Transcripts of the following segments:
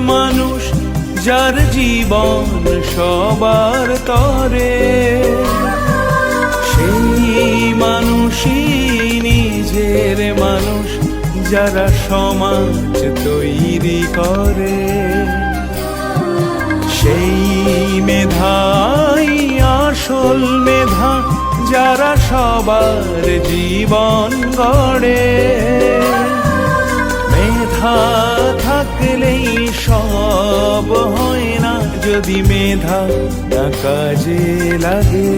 মানুষ যার জীবন সবার তরে। সেই মানুষই নিজের মানুষ যারা সমাজ তৈরি করে। সেই মেধাই আসল মেধা যারা সবার জীবন গড়ে। মেধা থাকলেই সব হয় না যদি মেধা না কাজে লাগে।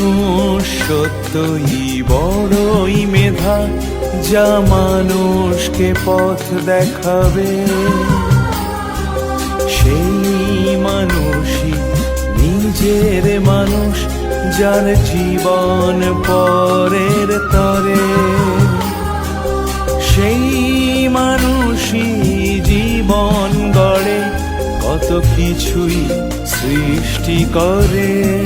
মনুষ্যত্বই বড়ই মেধা, যা মানুষকে পথ দেখাবে। সেই মানুষই নিজের মানুষ, যার জীবন পরের তরে। সেই মানুষই জীবন গড়ে, কত কিছুই সৃষ্টি করে।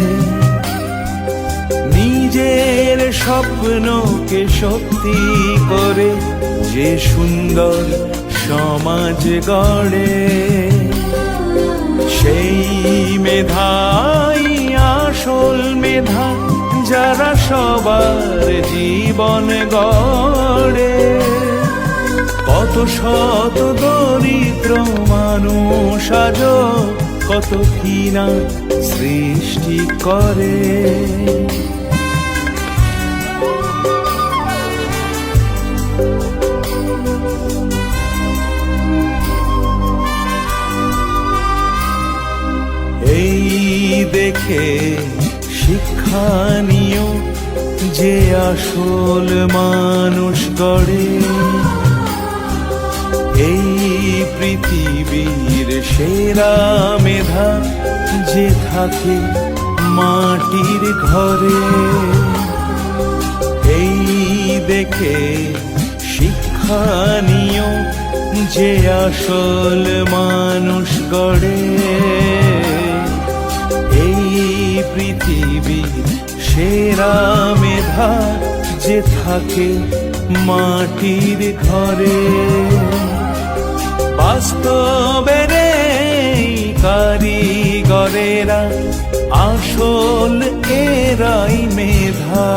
স্বপ্নকে সত্যি করে যে সুন্দর সমাজ গড়ে। সেই মেধাই আসল মেধা যারা সবার জীবন গড়ে। কত শত দরিদ্র মানুষ আজ কত কিনা সৃষ্টি করে। দেখে শিক্ষা নিও যে আসল মানুষ গড়ে। এই পৃথিবীর সেরা মেধা যে থাকে মাটির ঘরে। এই দেখে শিক্ষা নিও যে আসল মানুষ গড়ে। পৃথিবীর সেরা মেধা যে থাকে মাটির ঘরে। বাস্তবের কারিগরেরা আসল এরাই মেধা।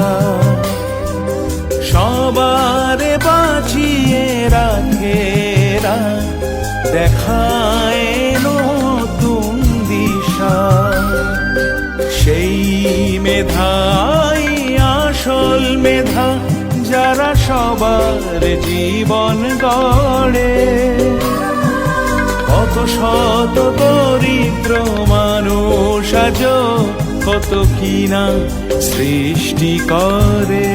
সবারে বাঁচিয়ে রাখেরা দেখায় মেধাই আসল মেধা, যারা সবার জীবন গড়ে। কত শত দরিদ্র মানুষ আজ কত কিনা সৃষ্টি করে।